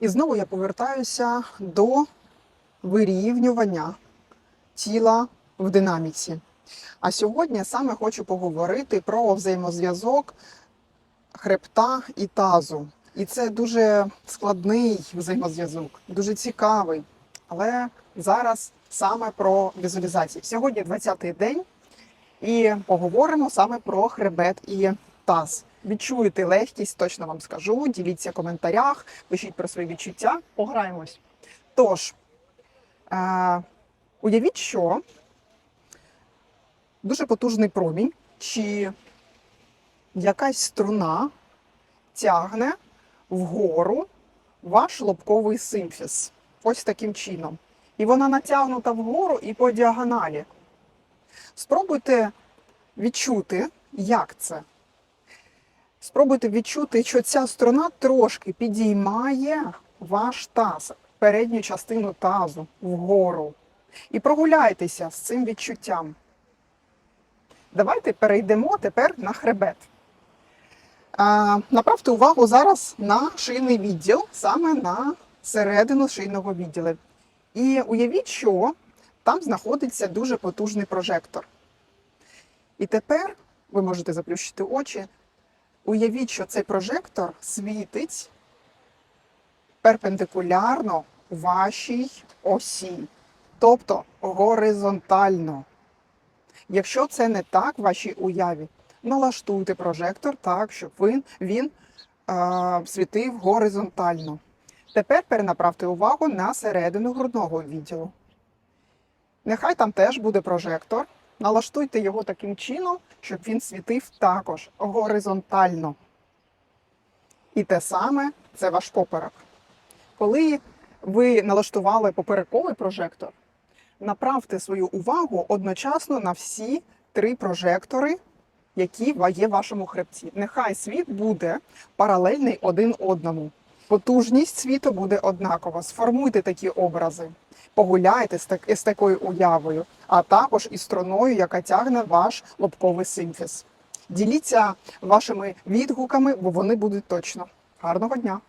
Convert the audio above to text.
І знову я повертаюся до вирівнювання тіла в динаміці. А сьогодні саме хочу поговорити про взаємозв'язок хребта і тазу. І це дуже складний взаємозв'язок, дуже цікавий. Але зараз саме про візуалізації. Сьогодні 20-й день, і поговоримо саме про хребет і таз. Відчуєте легкість, точно вам скажу. Діліться в коментарях, пишіть про свої відчуття, пограємось. Тож, е, уявіть, що дуже потужний промінь, чи якась струна тягне вгору ваш лобковий симфіз. Ось таким чином. І вона натягнута вгору і по діагоналі. Спробуйте відчути, як це. Спробуйте відчути, що ця струна трошки підіймає ваш таз, передню частину тазу вгору. І прогуляйтеся з цим відчуттям. Давайте перейдемо тепер на хребет. Направте увагу зараз на шийний відділ, саме на середину шийного відділу. І уявіть, що там знаходиться дуже потужний прожектор. І тепер ви можете заплющити очі. Уявіть, що цей прожектор світить перпендикулярно вашій осі, тобто горизонтально. Якщо це не так в вашій уяві, налаштуйте прожектор так, щоб він, він е, світив горизонтально. Тепер перенаправте увагу на середину грудного відділу. Нехай там теж буде прожектор. Налаштуйте його таким чином, щоб він світив також горизонтально. І те саме це ваш поперек. Коли ви налаштували поперековий прожектор, направте свою увагу одночасно на всі три прожектори, які є в вашому хребті. Нехай світ буде паралельний один одному. Потужність світу буде однакова. Сформуйте такі образи, погуляйте з, так, з такою уявою, а також із струною, яка тягне ваш лобковий симфіз. Діліться вашими відгуками, бо вони будуть точно. Гарного дня!